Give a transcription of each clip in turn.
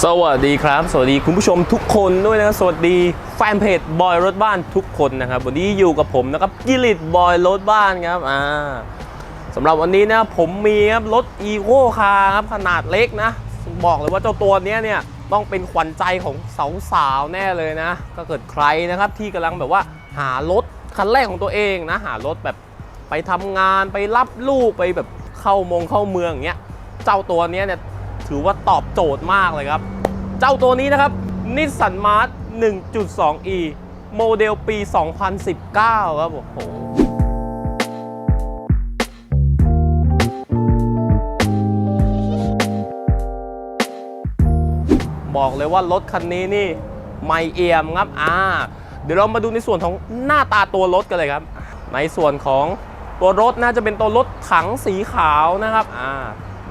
สวัสดีครับ สวัสดีคุณผู้ชมทุกคนด้วยนะครับสวัสดีแฟนเพจบอยรถบ้านทุกคนนะครับ วันนี้อยู่กับผมนะครับกิริตบอยรถบ้านครับอ่าสำหรับวันนี้นะผมมีครับรถอีโคคาร์ครับขนาดเล็กนะ บอกเลยว่าเจ้าตัวนี้เนี่ยต้องเป็นขวัญใจของสาวๆแน่เลยนะ ก็เกิดใครนะครับที่กำลังแบบว่าหารถคันแรกของตัวเองนะ หารถแบบไปทำงานไปรับลูกไปแบบเข้ามงเข้าเมืองอย่างเงี้ยเจ้าตัวนี้เนี่ย ถือว่าตอบโจทย์มากเลยครับ เจ้าตัวนี้นะครับนิสสันมาร์ท 1.2e โมเดลปี 2019 ครับ โอ้โหบอกเลยว่ารถคันนี้นี่ไม่เอี่ยมครับ อ่า เดี๋ยวเรามาดูในส่วนของหน้าตาตัวรถกันเลยครับ ในส่วนของตัวรถน่าจะเป็นตัวรถถังสีขาวนะครับ อ่า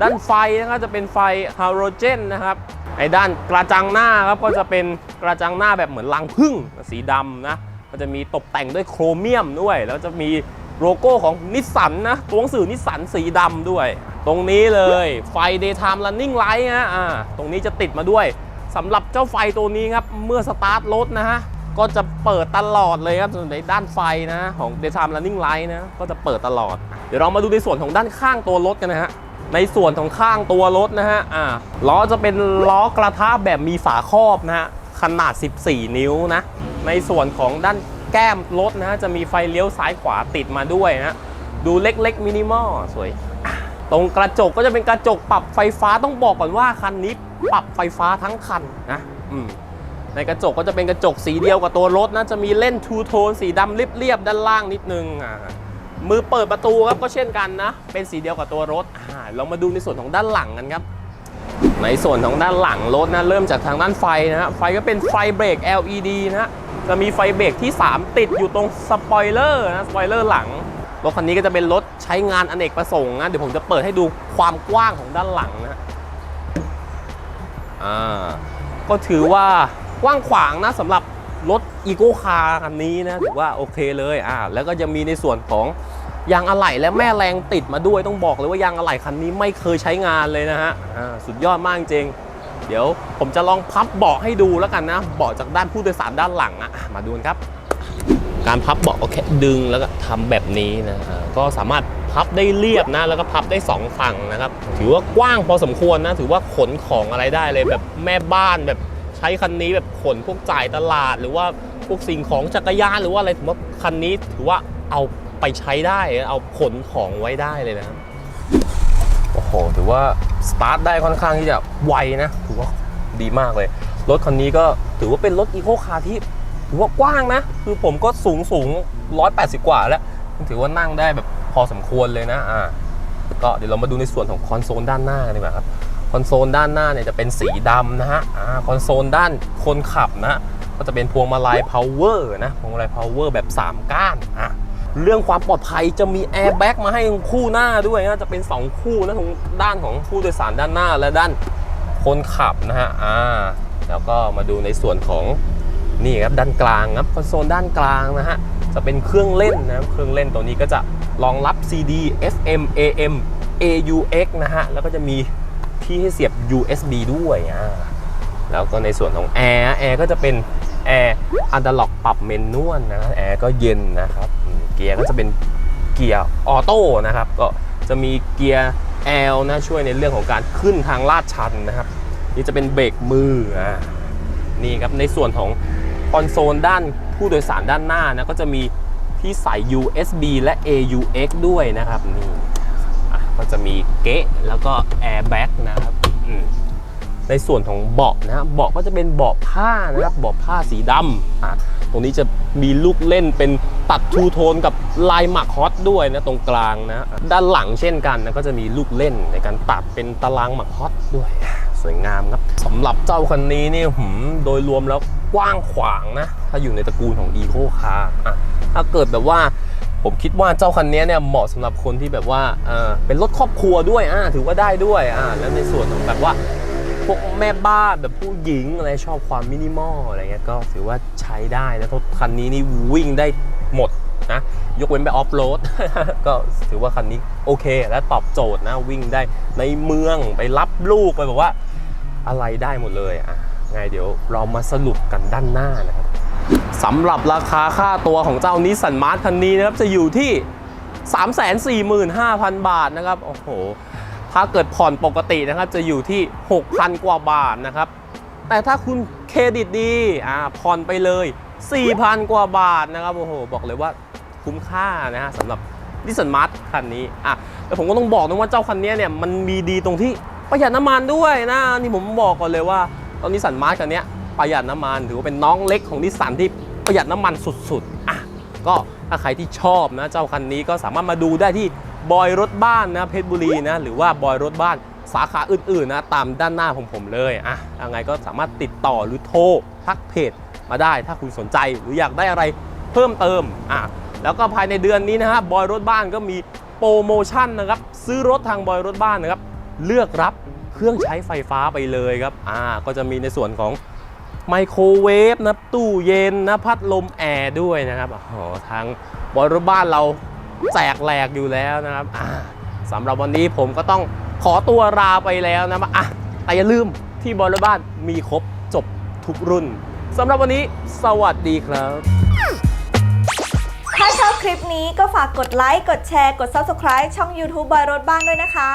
ด้านไฟนะครับจะเป็นไฟฮาโลเจนนะครับไอ้ด้านกระจังหน้าครับก็จะเป็นกระจังหน้าแบบเหมือนรังผึ้งสีดำนะก็จะมีตกแต่งด้วยโครเมียมด้วย แล้วจะมีโลโก้ของนิสสันนะตัวหนังสือนิสสันสีดำด้วย ตรงนี้เลยไฟ daytime running light ฮะอ่าตรงนี้จะติดมาด้วยสำหรับเจ้าไฟตัวนี้ครับ เมื่อสตาร์ทรถนะฮะก็จะเปิดตลอดเลยครับส่วนในด้านไฟนะของ daytime running light นะก็จะเปิดตลอด เดี๋ยวเรามาดูในส่วนของด้านข้างตัวรถกันนะฮะ ในส่วนของข้างตัวรถนะฮะอ่าล้อจะเป็นล้อกระทะแบบมีฝาครอบนะฮะขนาด 14 นิ้วนะ ในส่วนของด้านแก้มรถนะฮะจะมีไฟเลี้ยวซ้ายขวาติดมาด้วยนะดูเล็กๆมินิมอลสวย ตรงกระจกก็จะเป็นกระจกปรับไฟฟ้าต้องบอกก่อนว่าคันนี้ปรับไฟฟ้าทั้งคันนะอืมในกระจกก็จะเป็นกระจกสีเดียวกับตัวรถนะ จะมีเล่นทูโทนสีดำเรียบๆด้านล่างนิดนึงอ่า มือเปิดประตูครับก็เช่นกันนะ เป็นสีเดียวกับตัวรถอ่าเรามาดูในส่วนของด้านหลังกันครับ ในส่วนของด้านหลังรถนะเริ่มจากทางด้านไฟนะฮะไฟก็เป็นไฟเบรก LED นะฮะจะมีไฟเบรกที่ 3 ติดอยู่ตรงสปอยเลอร์นะสปอยเลอร์หลังรถคันนี้ก็จะเป็นรถใช้งานอเนกประสงค์นะเดี๋ยวผมจะเปิดให้ดูความกว้างของด้านหลังนะอ่าก็ถือว่ากว้างขวางนะสำหรับ รถอีโ c คาร์คันนี้นะถือว่าโอเคเลยอ่าแล้วก็จะมีในส่วนของยางอะไหล่และแม่แรงติดมาด้วยต้องบอกเลยว่ายางอะไหล่คันนี้ไม่เคยใช้งานเลยนะฮะอ่าสุดยอดมากจริง เดี๋ยวผมจะลองพับเบาะให้ดูแล้วกันนะเบาะจากด้านผู้โดยสารด้านหลังอะมาดูกันครับ การพับเบาะก็แค่ดึงแล้วก็ทำแบบนี้นะก็สามารถพับได้เรียบนะ แล้วก็พับได้สองฝั่งนะครับ ถือว่ากว้างพอสมควรนะ ถือว่าขนของอะไรได้เลยแบบแม่บ้านแบบ ใช้คันนี้แบบขนพวกจ่ายตลาด หรือว่าพวกสิ่งของจักรยานหรือว่าอะไรถือว่าคันนี้ถือว่าเอาไปใช้ได้เอาขนของไว้ได้เลยนะโอ้โหถือว่าสตาร์ทได้ค่อนข้างที่จะไวนะถือว่าดีมากเลย รถคันนี้ก็ถือว่าเป็นรถอีโคคาร์ที่ถือว่ากว้างนะ คือผมก็สูงสูง180 กว่าแล้ว ถือว่านั่งได้แบบพอสมควรเลยนะอ่าก็เดี๋ยวเรามาดูในส่วนของคอนโซลด้านหน้ากันดีกว่าครับ คอนโซลด้านหน้าเนี่ยจะเป็นสีดำนะฮะคอนโซลด้านคนขับนะก็จะเป็นพวงมาลัย power นะพวงมาลัย power แบบ 3 ก้านอะเรื่องความปลอดภัยจะมีแอร์แบ็กมาให้คู่หน้าด้วยนะจะเป็น 2 คู่นะตรงด้านของผู้โดยสารด้านหน้าและด้านคนขับนะฮะอ่าแล้วก็มาดูในส่วนของนี่ครับด้านกลางครับคอนโซลด้านกลางนะฮะจะเป็นเครื่องเล่นนะครับเครื่องเล่นตัวนี้ก็จะรองรับ CD FM AM AUX นะฮะแล้วก็จะมี ที่ให้เสียบ USB ด้วยอ่าแล้วก็ในส่วนของแอร์แอร์ก็จะเป็นแอร์อันดัล็อกปรับเมนนวลนะแอร์ก็เย็นนะครับเกียร์ก็จะเป็นเกียร์ออโต้นะครับ ก็จะมีเกียร์ L นะช่วยในเรื่องของการขึ้นทางลาดชันนะครับ นี่จะเป็นเบรกมืออ่านี่ครับในส่วนของคอนโซลด้านผู้โดยสารด้านหน้านะก็จะมีที่ใส่ USB และ AUX ด้วยนะครับนี่ ก็จะมีเกะแล้วก็แอร์แบ็กนะครับอืมในส่วนของเบาะนะฮะเบาะก็จะเป็นเบาะผ้านะครับเบาะผ้าสีดำอะตรงนี้จะมีลูกเล่นเป็นตัดทูโทนกับลายหมักฮอตด้วยนะตรงกลางนะ ด้านหลังเช่นกันนะก็จะมีลูกเล่นในการตัดเป็นตารางหมักฮอตด้วย สวยงามครับสำหรับเจ้าคันนี้นี่หืมโดยรวมแล้วกว้างขวางนะ ถ้าอยู่ในตระกูลของ e ีโคคาร์อะถ้าเกิดแบบว่า ผมคิดว่าเจ้าคันนี้เนี่ยเหมาะสำหรับคนที่แบบว่าเออเป็นรถครอบครัวด้วยอ่าถือว่าได้ด้วยอ่าแล้วในส่วนของแบบว่าพวกแม่บ้านแบบผู้หญิงอะไรชอบความมินิมอลอะไรเงี้ยก็ถือว่าใช้ได้นะรถคันนี้นี่วิ่งได้หมดนะยกเว้นไปออฟโรดก็ถือว่าคันนี้โอเค และตอบโจทย์นะวิ่งได้ในเมืองไปรับลูกไปแบบว่าอะไรได้หมดเลยอะไงเดี๋ยวเรามาสรุปกันด้านหน้านะครับ สำหรับราคาค่าตัวของเจ้านิสสันมาร์ทคันนี้นะครับจะอยู่ที่ 345,000 บาทนะครับโอ้โหถ้าเกิดผ่อนปกตินะครับจะอยู่ที่ 6,000 กว่าบาทนะครับ แต่ถ้าคุณเครดิตดีอ่าผ่อนไปเลย 4,000 กว่าบาทนะครับโอ้โหบอกเลยว่าคุ้มค่านะฮะสำหรับนิสสันมาร์ทคันนี้อะแต่ผมก็ต้องบอกนะว่าเจ้าคันนี้เนี่ยมันมีดีตรงที่ประหยัดน้ำมันด้วยนะนี่ผมบอกก่อนเลยว่าตอนนิสสันมาร์ทคันเนี้ย ประหยัดน้ำมันถือว่าเป็นน้องเล็กของนิสสันที่ประหยัดน้ำมันสุดๆอะก็ถ้าใครที่ชอบนะเจ้าคันนี้ก็สามารถมาดูได้ที่บอยรถบ้านนะเพชรบุรีนะหรือว่าบอยรถบ้านสาขาอื่นๆนะตามด้านหน้าของผมเลยอะยังไงก็สามารถติดต่อหรือโทรทักเพจมาได้ถ้าคุณสนใจหรืออยากได้อะไรเพิ่มเติมอะแล้วก็ภายในเดือนนี้นะฮะบอยรถบ้านก็มีโปรโมชั่นนะครับซื้อรถทางบอยรถบ้านนะครับเลือกรับเครื่องใช้ไฟฟ้าไปเลยครับอ่าก็จะมีในส่วนของ ไมโครเวฟนะตู้เย็นนะพัดลมแอร์ด้วยนะครับโอ้โหทางบรถบ้านเราแจกแหลกอยู่แล้วนะครับสำหรับวันนี้ผมก็ต้องขอตัวลาไปแล้วนะอะแต่อย่าลืมที่บอลบ้านมีครบจบทุกรุ่นสำหรับวันนี้สวัสดีครับ ถ้าชอบคลิปนี้ก็ฝากกดไลค์ กดแชร์ กด Subscribe ช่อง YouTube บอยรถบ้านด้วยนะคะ